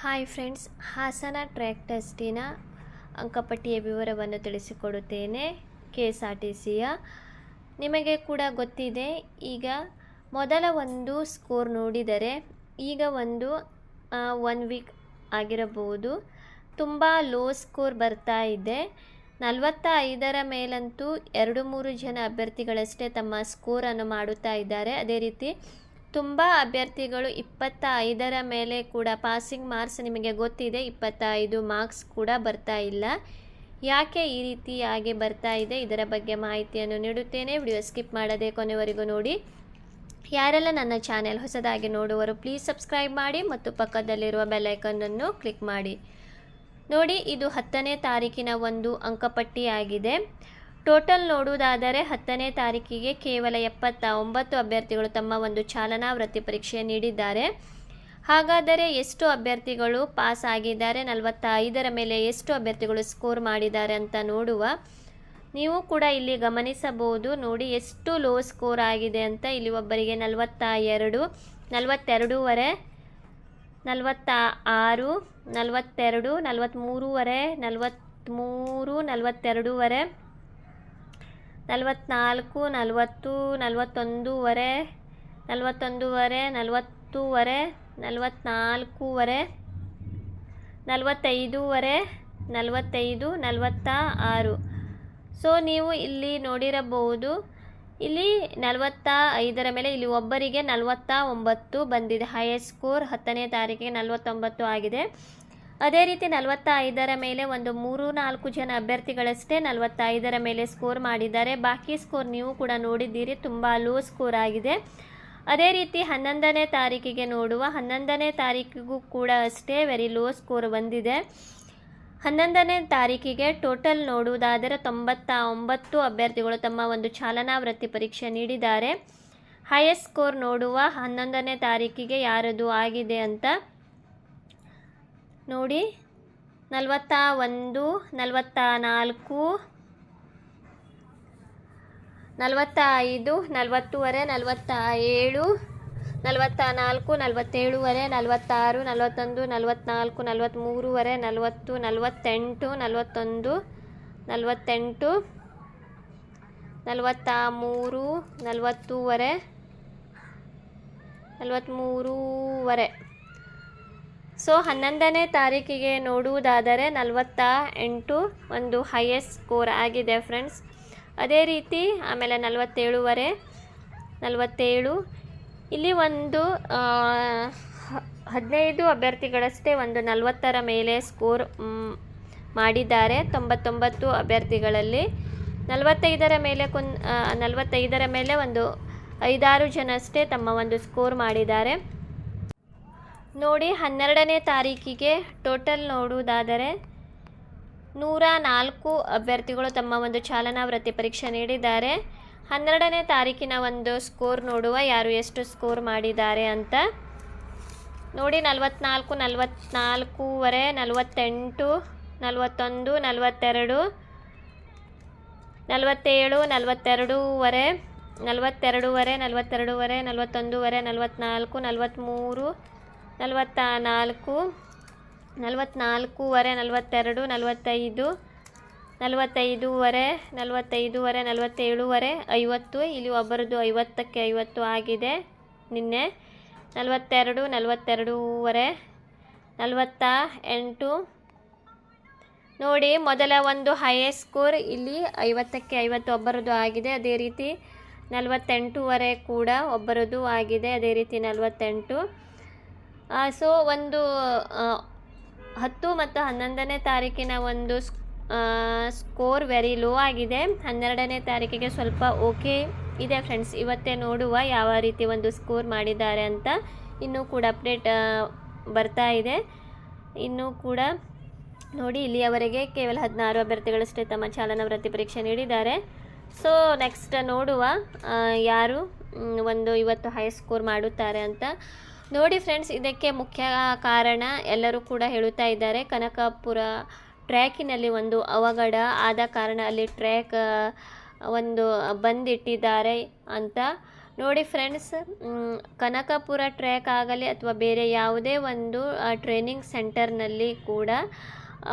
Hi friends Hassan track ಟೆಸ್ಟಿನ ಅಂಕಪಟ್ಟಿಯ ವಿವರವನ್ನು ತಿಳಿಸಿಕೊಡುತ್ತೇನೆ ಕೆ ಎಸ್ ಆರ್ ಟಿ ಸಿಯ ನಿಮಗೆ ಕೂಡ ಗೊತ್ತಿದೆ, ಈಗ ಮೊದಲ ಒಂದು ಸ್ಕೋರ್ ನೋಡಿದರೆ ಈಗ ಒಂದು ಒನ್ ವೀಕ್ ಆಗಿರಬಹುದು. ತುಂಬ ಲೋ ಸ್ಕೋರ್ ಬರ್ತಾ ಇದೆ. ನಲವತ್ತ ಐದರ ಮೇಲಂತೂ ಎರಡು ಮೂರು ಜನ ಅಭ್ಯರ್ಥಿಗಳಷ್ಟೇ ತಮ್ಮ ಸ್ಕೋರನ್ನು ಮಾಡುತ್ತಾ ಇದ್ದಾರೆ. ಅದೇ ರೀತಿ ತುಂಬ ಅಭ್ಯರ್ಥಿಗಳು ಇಪ್ಪತ್ತ ಐದರ ಮೇಲೆ ಕೂಡ ಪಾಸಿಂಗ್ ಮಾರ್ಕ್ಸ್ ನಿಮಗೆ ಗೊತ್ತಿದೆ. ಇಪ್ಪತ್ತ ಐದು ಮಾರ್ಕ್ಸ್ ಕೂಡ ಬರ್ತಾ ಇಲ್ಲ. ಯಾಕೆ ಈ ರೀತಿಯಾಗಿ ಬರ್ತಾ ಇದೆ? ಇದರ ಬಗ್ಗೆ ಮಾಹಿತಿಯನ್ನು ನೀಡುತ್ತೇನೆ. ವಿಡಿಯೋ ಸ್ಕಿಪ್ ಮಾಡದೆ ಕೊನೆವರೆಗೂ ನೋಡಿ. ಯಾರೆಲ್ಲ ನನ್ನ ಚಾನೆಲ್ ಹೊಸದಾಗಿ ನೋಡುವರು ಪ್ಲೀಸ್ ಸಬ್ಸ್ಕ್ರೈಬ್ ಮಾಡಿ ಮತ್ತು ಪಕ್ಕದಲ್ಲಿರುವ ಬೆಲೈಕನ್ನನ್ನು ಕ್ಲಿಕ್ ಮಾಡಿ. ನೋಡಿ, ಇದು ಹತ್ತನೇ ತಾರೀಕಿನ ಒಂದು ಅಂಕಪಟ್ಟಿಯಾಗಿದೆ. ಟೋಟಲ್ ನೋಡುವುದಾದರೆ ಹತ್ತನೇ ತಾರೀಕಿಗೆ ಕೇವಲ ಎಪ್ಪತ್ತ ಒಂಬತ್ತು ಅಭ್ಯರ್ಥಿಗಳು ತಮ್ಮ ಒಂದು ಚಾಲನಾ ವೃತ್ತಿ ಪರೀಕ್ಷೆ ನೀಡಿದ್ದಾರೆ. ಹಾಗಾದರೆ ಎಷ್ಟು ಅಭ್ಯರ್ಥಿಗಳು ಪಾಸ್ ಆಗಿದ್ದಾರೆ? ನಲವತ್ತ ಐದರ ಮೇಲೆ ಎಷ್ಟು ಅಭ್ಯರ್ಥಿಗಳು ಸ್ಕೋರ್ ಮಾಡಿದ್ದಾರೆ ಅಂತ ನೋಡುವ. ನೀವು ಕೂಡ ಇಲ್ಲಿ ಗಮನಿಸಬಹುದು, ನೋಡಿ ಎಷ್ಟು ಲೋ ಸ್ಕೋರ್ ಆಗಿದೆ ಅಂತ ಇಲ್ಲಿ ಒಬ್ಬರಿಗೆ ನಲವತ್ತ ಎರಡು ನಲವತ್ತೆರಡೂವರೆ ನಲವತ್ತ ಆರು ನಲವತ್ತೆರಡು, ನಲವತ್ತ್ಮೂರುವರೆ, ನಲವತ್ತ್ಮೂರು, ನಲವತ್ತೆರಡೂವರೆ ನಲವತ್ತ್ನಾಲ್ಕು ನಲವತ್ತು, ನಲವತ್ತೊಂದೂವರೆ ನಲವತ್ತೊಂದೂವರೆ, ನಲವತ್ತೂವರೆ ನಲವತ್ತ್ನಾಲ್ಕೂವರೆ ನಲವತ್ತೈದೂವರೆ, ನಲವತ್ತೈದು ನಲವತ್ತ ಆರು ಸೊ ನೀವು ಇಲ್ಲಿ ನೋಡಿರಬಹುದು, ಇಲ್ಲಿ ನಲವತ್ತ ಐದರ ಮೇಲೆ ಇಲ್ಲಿ ಒಬ್ಬರಿಗೆ ನಲವತ್ತ ಒಂಬತ್ತು ಬಂದಿದೆ. ಹೈಯೆಸ್ಟ್ ಸ್ಕೋರ್ ಹತ್ತನೇ ತಾರೀಕಿಗೆ ನಲವತ್ತೊಂಬತ್ತು ಆಗಿದೆ. ಅದೇ ರೀತಿ ನಲವತ್ತ ಐದರ ಮೇಲೆ ಒಂದು ಮೂರು ನಾಲ್ಕು ಜನ ಅಭ್ಯರ್ಥಿಗಳಷ್ಟೇ ನಲವತ್ತೈದರ ಮೇಲೆ ಸ್ಕೋರ್ ಮಾಡಿದ್ದಾರೆ. ಬಾಕಿ ಸ್ಕೋರ್ ನೀವು ಕೂಡ ನೋಡಿದ್ದೀರಿ. ತುಂಬ ಲೋ ಸ್ಕೋರ್ ಆಗಿದೆ. ಅದೇ ರೀತಿ ಹನ್ನೊಂದನೇ ತಾರೀಕಿಗೆ ನೋಡುವ ಹನ್ನೊಂದನೇ ತಾರೀಕಿಗೂ ಕೂಡ ಅಷ್ಟೇ ವೆರಿ ಲೋ ಸ್ಕೋರ್ ಬಂದಿದೆ. ಹನ್ನೊಂದನೇ ತಾರೀಕಿಗೆ ಟೋಟಲ್ ನೋಡುವುದಾದರೆ ತೊಂಬತ್ತ ಒಂಬತ್ತು ಅಭ್ಯರ್ಥಿಗಳು ತಮ್ಮ ಒಂದು ಚಾಲನಾ ವೃತ್ತಿ ಪರೀಕ್ಷೆ ನೀಡಿದ್ದಾರೆ. ಹೈಯೆಸ್ಟ್ ಸ್ಕೋರ್ ನೋಡುವ ಹನ್ನೊಂದನೇ ತಾರೀಕಿಗೆ ಯಾರದು ಆಗಿದೆ ಅಂತ ನೋಡಿ, ನಲವತ್ತ ಒಂದು, ನಲವತ್ತ ನಾಲ್ಕು, ನಲವತ್ತ ಐದು, ನಲವತ್ತೂವರೆ, ನಲವತ್ತ ಏಳು, ನಲವತ್ತ ನಾಲ್ಕು, ನಲವತ್ತೇಳುವರೆ, ನಲವತ್ತಾರು, ನಲವತ್ತೊಂದು ನಲವತ್ತ್ನಾಲ್ಕು ನಲವತ್ತ್ಮೂರುವರೆ ನಲವತ್ತು, ನಲವತ್ತೆಂಟು, ನಲವತ್ತೊಂದು, ನಲವತ್ತೆಂಟು, ನಲವತ್ತ ಮೂರು, ನಲವತ್ತೂವರೆ ನಲವತ್ತ್ಮೂರುವರೆ ಸೊ ಹನ್ನೊಂದನೇ ತಾರೀಕಿಗೆ ನೋಡುವುದಾದರೆ ನಲವತ್ತ ಎಂಟು ಒಂದು ಹೈಯೆಸ್ಟ್ ಸ್ಕೋರ್ ಆಗಿದೆ ಫ್ರೆಂಡ್ಸ್ ಅದೇ ರೀತಿ ಆಮೇಲೆ ನಲವತ್ತೇಳುವರೆ, ನಲವತ್ತೇಳು. ಇಲ್ಲಿ ಒಂದು ಹದಿನೈದು ಅಭ್ಯರ್ಥಿಗಳಷ್ಟೇ ಒಂದು ನಲವತ್ತರ ಮೇಲೆ ಸ್ಕೋರ್ ಮಾಡಿದ್ದಾರೆ ತೊಂಬತ್ತೊಂಬತ್ತು ಅಭ್ಯರ್ಥಿಗಳಲ್ಲಿ. ನಲವತ್ತೈದರ ಮೇಲೆ ಕುನ್ ನಲವತ್ತೈದರ ಮೇಲೆ ಒಂದು ಐದಾರು ಜನ ಅಷ್ಟೇ ತಮ್ಮ ಒಂದು ಸ್ಕೋರ್ ಮಾಡಿದ್ದಾರೆ. ನೋಡಿ, ಹನ್ನೆರಡನೇ ತಾರೀಕಿಗೆ ಟೋಟಲ್ ನೋಡುವುದಾದರೆ ನೂರ ನಾಲ್ಕು ಅಭ್ಯರ್ಥಿಗಳು ತಮ್ಮ ಒಂದು ಚಾಲನಾ ವೃತ್ತಿ ಪರೀಕ್ಷೆ ನೀಡಿದ್ದಾರೆ. ಹನ್ನೆರಡನೇ ತಾರೀಕಿನ ಒಂದು ಸ್ಕೋರ್ ನೋಡುವ ಯಾರು ಎಷ್ಟು ಸ್ಕೋರ್ ಮಾಡಿದ್ದಾರೆ ಅಂತ ನೋಡಿ, ನಲವತ್ನಾಲ್ಕು, ನಲವತ್ನಾಲ್ಕೂವರೆ, ನಲವತ್ತೆಂಟು, ನಲವತ್ತೊಂದು, ನಲವತ್ತೆರಡು, ನಲವತ್ತೇಳು, ನಲವತ್ತೆರಡೂವರೆ ನಲವತ್ತೆರಡೂವರೆ ನಲವತ್ತೆರಡೂವರೆ, ನಲವತ್ತೊಂದೂವರೆ ನಲವತ್ತ್ನಾಲ್ಕು ನಲವತ್ತ್ಮೂರು ನಲವತ್ತ ನಾಲ್ಕು ನಲವತ್ತ್ನಾಲ್ಕೂವರೆ ನಲವತ್ತೆರಡು, ನಲವತ್ತೈದು, ನಲವತ್ತೈದೂವರೆ ನಲವತ್ತೈದೂವರೆ, ನಲವತ್ತೇಳುವರೆ, ಐವತ್ತು. ಇಲ್ಲಿ ಒಬ್ಬರದ್ದು ಐವತ್ತಕ್ಕೆ ಐವತ್ತು ಆಗಿದೆ. ನಿನ್ನೆ ನಲವತ್ತೆರಡು, ನಲವತ್ತೆರಡೂವರೆ, ನಲವತ್ತ ಎಂಟು. ನೋಡಿ, ಮೊದಲ ಒಂದು ಹೈಯೆಸ್ಟ್ ಸ್ಕೋರ್ ಇಲ್ಲಿ ಐವತ್ತಕ್ಕೆ ಐವತ್ತು ಒಬ್ಬರದ್ದು ಆಗಿದೆ. ಅದೇ ರೀತಿ ನಲವತ್ತೆಂಟೂವರೆ ಕೂಡ ಒಬ್ಬರದ್ದು ಆಗಿದೆ. ಅದೇ ರೀತಿ ನಲವತ್ತೆಂಟು. ಸೊ ಒಂದು ಹತ್ತು ಮತ್ತು ಹನ್ನೊಂದನೇ ತಾರೀಕಿನ ಒಂದು ಸ್ಕೋರ್ ವೆರಿ ಲೋ ಆಗಿದೆ. ಹನ್ನೆರಡನೇ ತಾರೀಕಿಗೆ ಸ್ವಲ್ಪ ಓಕೆ ಇದೆ ಫ್ರೆಂಡ್ಸ್ ಇವತ್ತೇ ನೋಡುವ ಯಾವ ರೀತಿ ಒಂದು ಸ್ಕೋರ್ ಮಾಡಿದ್ದಾರೆ ಅಂತ ಇನ್ನೂ ಕೂಡ ಅಪ್ಡೇಟ್ ಬರ್ತಾ ಇದೆ. ಇನ್ನೂ ಕೂಡ ನೋಡಿ, ಇಲ್ಲಿಯವರೆಗೆ ಕೇವಲ ಹದಿನಾರು ಅಭ್ಯರ್ಥಿಗಳಷ್ಟೇ ತಮ್ಮ ಚಾಲನಾ ವೃತ್ತಿ ಪರೀಕ್ಷೆ ನೀಡಿದ್ದಾರೆ. ಸೊ ನೆಕ್ಸ್ಟ್ ನೋಡುವ ಯಾರು ಒಂದು ಇವತ್ತು ಹೈ ಸ್ಕೋರ್ ಮಾಡುತ್ತಾರೆ ಅಂತ. ನೋಡಿ ಫ್ರೆಂಡ್ಸ್, ಇದಕ್ಕೆ ಮುಖ್ಯ ಕಾರಣ ಎಲ್ಲರೂ ಕೂಡ ಹೇಳುತ್ತಾ ಇದ್ದಾರೆ, ಕನಕಪುರ ಟ್ರ್ಯಾಕಿನಲ್ಲಿ ಒಂದು ಅವಘಡ ಆದ ಕಾರಣ ಅಲ್ಲಿ ಟ್ರ್ಯಾಕ್ ಒಂದು ಬಂದಿಟ್ಟಿದ್ದಾರೆ ಅಂತ. ನೋಡಿ ಫ್ರೆಂಡ್ಸ್ ಕನಕಪುರ ಟ್ರ್ಯಾಕ್ ಆಗಲಿ ಅಥವಾ ಬೇರೆ ಯಾವುದೇ ಒಂದು ಟ್ರೈನಿಂಗ್ ಸೆಂಟರ್ನಲ್ಲಿ ಕೂಡ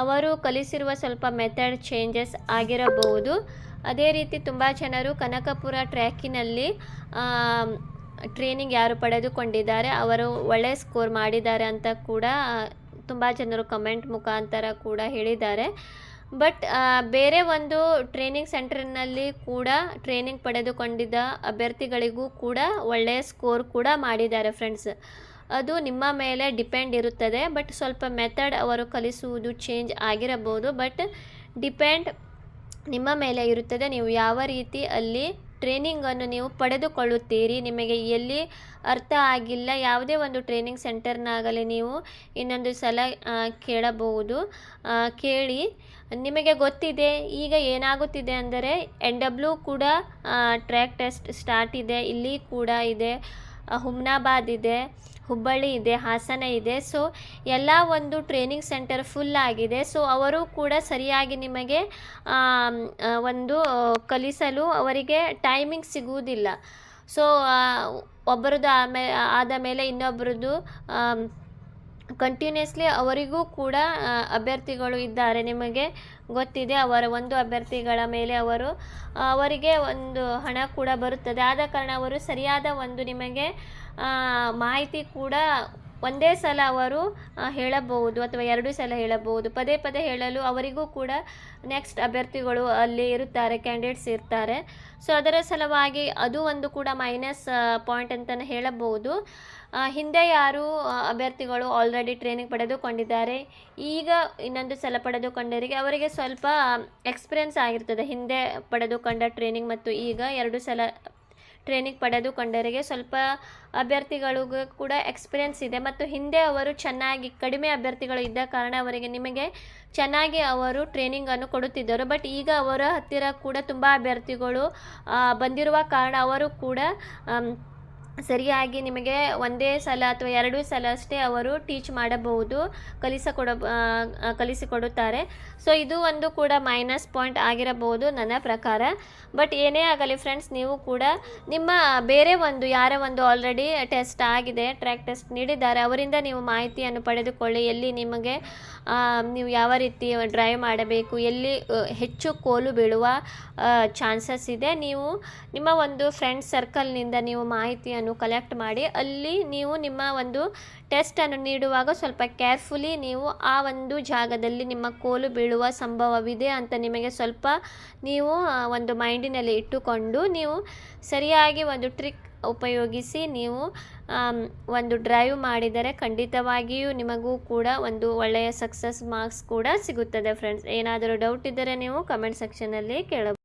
ಅವರು ಕಲಿಸಿರುವ ಸ್ವಲ್ಪ ಮೆಥಡ್ ಚೇಂಜಸ್ ಆಗಿರಬಹುದು. ಅದೇ ರೀತಿ ತುಂಬ ಜನರು ಕನಕಪುರ ಟ್ರ್ಯಾಕಿನಲ್ಲಿ ಟ್ರೈನಿಂಗ್ ಯಾರು ಪಡೆದುಕೊಂಡಿದ್ದಾರೆ, ಅವರು ಒಳ್ಳೆಯ ಸ್ಕೋರ್ ಮಾಡಿದ್ದಾರೆ ಅಂತ ಕೂಡ, ತುಂಬ ಜನರು ಕಮೆಂಟ್ ಮುಖಾಂತರ ಕೂಡ ಹೇಳಿದ್ದಾರೆ. ಬಟ್ ಬೇರೆ ಒಂದು ಟ್ರೈನಿಂಗ್ ಸೆಂಟರ್ನಲ್ಲಿ ಕೂಡ ಟ್ರೈನಿಂಗ್ ಪಡೆದುಕೊಂಡಿದ್ದ ಅಭ್ಯರ್ಥಿಗಳಿಗೂ ಕೂಡ ಒಳ್ಳೆಯ ಸ್ಕೋರ್ ಕೂಡ ಮಾಡಿದ್ದಾರೆ ಫ್ರೆಂಡ್ಸ್ ಅದು ನಿಮ್ಮ ಮೇಲೆ ಡಿಪೆಂಡ್ ಇರುತ್ತದೆ ಬಟ್ ಸ್ವಲ್ಪ ಮೆಥಡ್ ಅವರು ಕಲಿಸುವುದು ಚೇಂಜ್ ಆಗಿರಬಹುದು ಬಟ್ ಡಿಪೆಂಡ್ ನಿಮ್ಮ ಮೇಲೆ ಇರುತ್ತದೆ. ನೀವು ಯಾವ ರೀತಿ ಅಲ್ಲಿ ಟ್ರೈನಿಂಗನ್ನು ನೀವು ಪಡೆದುಕೊಳ್ಳುತ್ತೀರಿ. ನಿಮಗೆ ಎಲ್ಲಿ ಅರ್ಥ ಆಗಿಲ್ಲ, ಯಾವುದೇ ಒಂದು ಟ್ರೈನಿಂಗ್ ಸೆಂಟರ್ನಾಗಲಿ ನೀವು ಇನ್ನೊಂದು ಸಲ ಕೇಳಬಹುದು. ಕೇಳಿ. ನಿಮಗೆ ಗೊತ್ತಿದೆ, ಈಗ ಏನಾಗುತ್ತಿದೆ ಅಂದರೆ, ಎನ್ ಡಬ್ಲ್ಯೂ ಕೂಡ ಟ್ರ್ಯಾಕ್ ಟೆಸ್ಟ್ ಸ್ಟಾರ್ಟ್ ಇದೆ, ಇಲ್ಲಿ ಕೂಡ ಇದೆ ಹುಮ್ನಾಬಾದ್ ಇದೆ. ಹುಬ್ಬಳ್ಳಿ ಇದೆ, ಹಾಸನ ಇದೆ. ಸೊ ಎಲ್ಲ ಒಂದು ಟ್ರೈನಿಂಗ್ ಸೆಂಟರ್ ಫುಲ್ ಆಗಿದೆ. ಸೊ ಅವರು ಕೂಡ ಸರಿಯಾಗಿ ನಿಮಗೆ ಒಂದು ಕಲಿಸಲು ಅವರಿಗೆ ಟೈಮಿಂಗ್ ಸಿಗುವುದಿಲ್ಲ. ಸೊ ಒಬ್ಬರದ್ದು ಆಮೇ, ಆದ ಮೇಲೆ ಇನ್ನೊಬ್ಬರದ್ದು ಕಂಟಿನ್ಯೂಸ್ಲಿ ಅವರಿಗೂ ಕೂಡ ಅಭ್ಯರ್ಥಿಗಳು ಇದ್ದಾರೆ. ನಿಮಗೆ ಗೊತ್ತಿದೆ, ಅವರ ಒಂದು ಅಭ್ಯರ್ಥಿಗಳ ಮೇಲೆ ಅವರು, ಅವರಿಗೆ ಒಂದು ಹಣ ಕೂಡ ಬರುತ್ತದೆ. ಆದ ಕಾರಣ ಅವರು ಸರಿಯಾದ ಒಂದು ನಿಮಗೆ ಮಾಹಿತಿ ಕೂಡ ಒಂದೇ ಸಲ ಅವರು ಹೇಳಬಹುದು ಅಥವಾ ಎರಡು ಸಲ ಹೇಳಬಹುದು. ಪದೇ ಪದೇ ಹೇಳಲು ಅವರಿಗೂ ಕೂಡ ನೆಕ್ಸ್ಟ್ ಅಭ್ಯರ್ಥಿಗಳು ಅಲ್ಲಿ ಇರುತ್ತಾರೆ ಕ್ಯಾಂಡಿಡೇಟ್ಸ್ ಇರ್ತಾರೆ. ಸೊ ಅದರ ಸಲುವಾಗಿ ಅದು ಒಂದು ಕೂಡ ಮೈನಸ್ ಪಾಯಿಂಟ್ ಅಂತಲೇ ಹೇಳಬಹುದು. ಹಿಂದೆ ಯಾರು ಅಭ್ಯರ್ಥಿಗಳು ಆಲ್ರೆಡಿ ಟ್ರೈನಿಂಗ್ ಪಡೆದುಕೊಂಡಿದ್ದಾರೆ, ಈಗ ಇನ್ನೊಂದು ಸಲ ಪಡೆದುಕೊಂಡವರಿಗೆ ಅವರಿಗೆ ಸ್ವಲ್ಪ ಎಕ್ಸ್ಪೀರಿಯನ್ಸ್ ಆಗಿರ್ತದೆ. ಹಿಂದೆ ಪಡೆದುಕೊಂಡ ಟ್ರೈನಿಂಗ್ ಮತ್ತು ಈಗ ಎರಡು ಸಲ ಟ್ರೈನಿಂಗ್ ಪಡೆದುಕೊಂಡರಿಗೆ ಸ್ವಲ್ಪ ಅಭ್ಯರ್ಥಿಗಳಿಗೂ ಕೂಡ ಎಕ್ಸ್ಪೀರಿಯನ್ಸ್ ಇದೆ. ಮತ್ತು ಹಿಂದೆ ಅವರು ಚೆನ್ನಾಗಿ, ಕಡಿಮೆ ಅಭ್ಯರ್ಥಿಗಳು ಇದ್ದ ಕಾರಣ ಅವರಿಗೆ ನಿಮಗೆ ಚೆನ್ನಾಗಿ ಅವರು ಟ್ರೈನಿಂಗನ್ನು ಕೊಡುತ್ತಿದ್ದರು. ಬಟ್ ಈಗ ಅವರ ಹತ್ತಿರ ಕೂಡ ತುಂಬ ಅಭ್ಯರ್ಥಿಗಳು ಬಂದಿರುವ ಕಾರಣ ಅವರು ಕೂಡ ಸರಿಯಾಗಿ ನಿಮಗೆ ಒಂದೇ ಸಲ ಅಥವಾ ಎರಡು ಸಲ ಅಷ್ಟೇ ಅವರು ಟೀಚ್ ಮಾಡಬಹುದು, ಕಲಿಸಿಕೊಡ ಕಲಿಸಿಕೊಡುತ್ತಾರೆ. ಸೊ ಇದು ಒಂದು ಕೂಡ ಮೈನಸ್ ಪಾಯಿಂಟ್ ಆಗಿರಬಹುದು ನನ್ನ ಪ್ರಕಾರ. ಬಟ್ ಏನೇ ಆಗಲಿ ಫ್ರೆಂಡ್ಸ್ ನೀವು ಕೂಡ ನಿಮ್ಮ ಬೇರೆ ಒಂದು, ಯಾರ ಒಂದು ಆಲ್ರೆಡಿ ಟೆಸ್ಟ್ ಆಗಿದೆ ಟ್ರ್ಯಾಕ್ ಟೆಸ್ಟ್ ನೀಡಿದ್ದಾರೆ, ಅವರಿಂದ ನೀವು ಮಾಹಿತಿಯನ್ನು ಪಡೆದುಕೊಳ್ಳಿ. ಎಲ್ಲಿ ನಿಮಗೆ ನೀವು ಯಾವ ರೀತಿ ಡ್ರೈವ್ ಮಾಡಬೇಕು, ಎಲ್ಲಿ ಹೆಚ್ಚು ಕೋಲು ಬೀಳುವ ಚಾನ್ಸಸ್ ಇದೆ. ನೀವು ನಿಮ್ಮ ಒಂದು ಫ್ರೆಂಡ್ ಸರ್ಕಲ್ನಿಂದ ನೀವು ಮಾಹಿತಿಯನ್ನು ಕಲೆಕ್ಟ್ ಮಾಡಿ ಅಲ್ಲಿ ನೀವು ನಿಮ್ಮ ಒಂದು ಟೆಸ್ಟನ್ನು ನೀಡುವಾಗ ಸ್ವಲ್ಪ ಕೇರ್ಫುಲಿ ನೀವು ಆ ಒಂದು ಜಾಗದಲ್ಲಿ ನಿಮ್ಮ ಕೋಲು ಬೀಳುವ ಸಂಭವವಿದೆ ಅಂತ ನಿಮಗೆ ಸ್ವಲ್ಪ ನೀವು ಒಂದು ಮೈಂಡಿನಲ್ಲಿ ಇಟ್ಟುಕೊಂಡು ನೀವು ಸರಿಯಾಗಿ ಒಂದು ಟ್ರಿಕ್ ಉಪಯೋಗಿಸಿ ನೀವು ಒಂದು ಡ್ರೈವ್ ಮಾಡಿದರೆ ಖಂಡಿತವಾಗಿಯೂ ನಿಮಗೂ ಕೂಡ ಒಂದು ಒಳ್ಳೆಯ ಸಕ್ಸಸ್ ಮಾರ್ಕ್ಸ್ ಕೂಡ ಸಿಗುತ್ತದೆ ಫ್ರೆಂಡ್ಸ್ ಏನಾದರೂ ಡೌಟ್ ಇದ್ದರೆ ನೀವು ಕಮೆಂಟ್ ಸೆಕ್ಷನಲ್ಲಿ ಕೇಳಬಹುದು.